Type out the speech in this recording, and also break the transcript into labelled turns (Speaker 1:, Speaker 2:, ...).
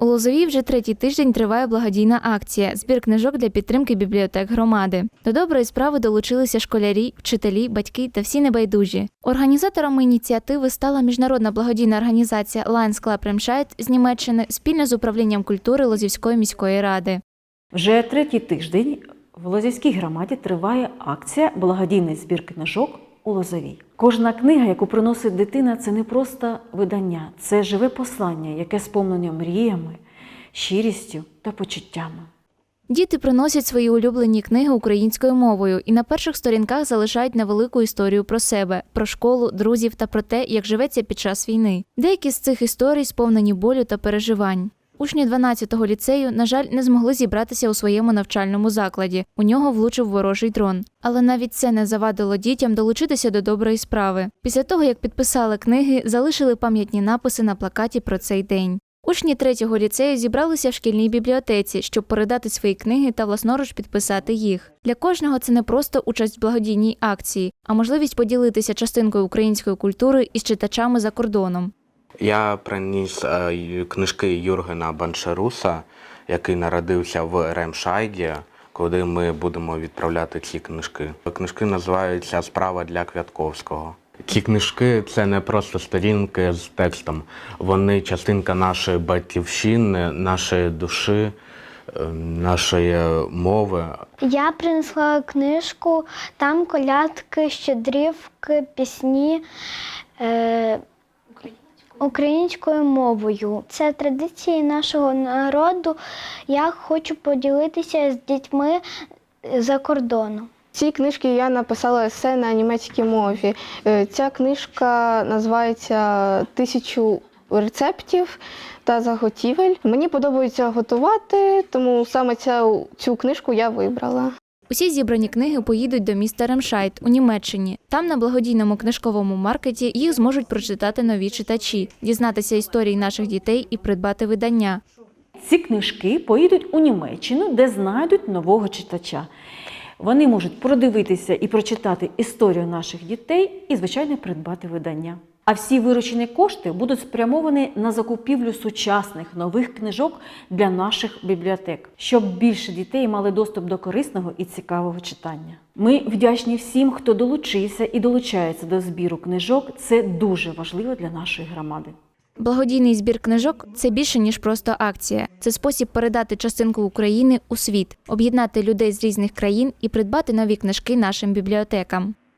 Speaker 1: У Лозовій вже третій тиждень триває благодійна акція збір книжок для підтримки бібліотек громади. До доброї справи долучилися школярі, вчителі, батьки та всі небайдужі. Організаторами ініціативи стала міжнародна благодійна організація Lions Club Remscheid з Німеччини спільно з управлінням культури Лозівської міської ради.
Speaker 2: Вже третій тиждень в Лозівській громаді триває акція Благодійний збір книжок у Лозовій. Кожна книга, яку приносить дитина, це не просто видання, це живе послання, яке сповнене мріями, щирістю та почуттями.
Speaker 1: Діти приносять свої улюблені книги українською мовою і на перших сторінках залишають невелику історію про себе, про школу, друзів та про те, як живеться під час війни. Деякі з цих історій сповнені болю та переживань. Учні 12-го ліцею, на жаль, не змогли зібратися у своєму навчальному закладі. У нього влучив ворожий дрон. Але навіть це не завадило дітям долучитися до доброї справи. Після того, як підписали книги, залишили пам'ятні написи на плакаті про цей день. Учні третього ліцею зібралися в шкільній бібліотеці, щоб передати свої книги та власноруч підписати їх. Для кожного це не просто участь в благодійній акції, а можливість поділитися частинкою української культури із читачами за кордоном.
Speaker 3: Я приніс е, книжки Юргена Баншаруса, який народився в Ремшайді, куди ми будемо відправляти ці книжки. Книжки називаються Справа для Квятковського. Ці книжки це не просто сторінки з текстом, вони частинка нашої батьківщини, нашої душі, е, нашої мови.
Speaker 4: Я принесла книжку, там колядки, щедрівки, пісні е, українською мовою. Це традиції нашого народу. Я хочу поділитися з дітьми за кордоном.
Speaker 5: Ці книжки я написала есе на німецькій мові. Е, Ця книжка називається Тисячу рецептів та заготівель. Мені подобається готувати, тому саме ця, цю книжку я вибрала.
Speaker 1: Усі зібрані книги поїдуть до міста Ремшайт у Німеччині. Там на благодійному книжковому маркеті їх зможуть прочитати нові читачі, дізнатися історії наших дітей і придбати видання.
Speaker 2: Ці книжки поїдуть у Німеччину, де знайдуть нового читача. Вони можуть продивитися і прочитати історію наших дітей і, звичайно, придбати видання. А всі виручені кошти будуть спрямовані на закупівлю сучасних нових книжок для наших бібліотек, щоб більше дітей мали доступ до корисного і цікавого читання. Ми вдячні всім, хто долучився і долучається до збіру книжок. Це дуже важливо для нашої громади.
Speaker 1: Благодійний збір книжок це більше ніж просто акція. Це спосіб передати частинку України у світ, об'єднати людей з різних країн і придбати нові книжки нашим бібліотекам.